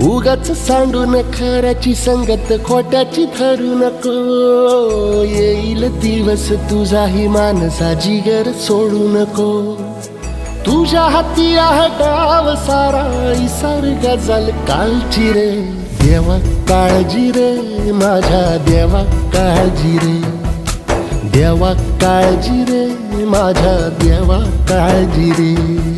उगाच सांडून खऱ्याची संगत खोट्याची ठरू नको. येईल दिवस तुझाही मानसा जिगर सोडू नको. तुझ्या हाती आहे डाव सारा इसार गजल कालची रे. देवा काळजी रे माझ्या देवा काळजी रे. देवा काळजी रे माझ्या देवा काळजी रे.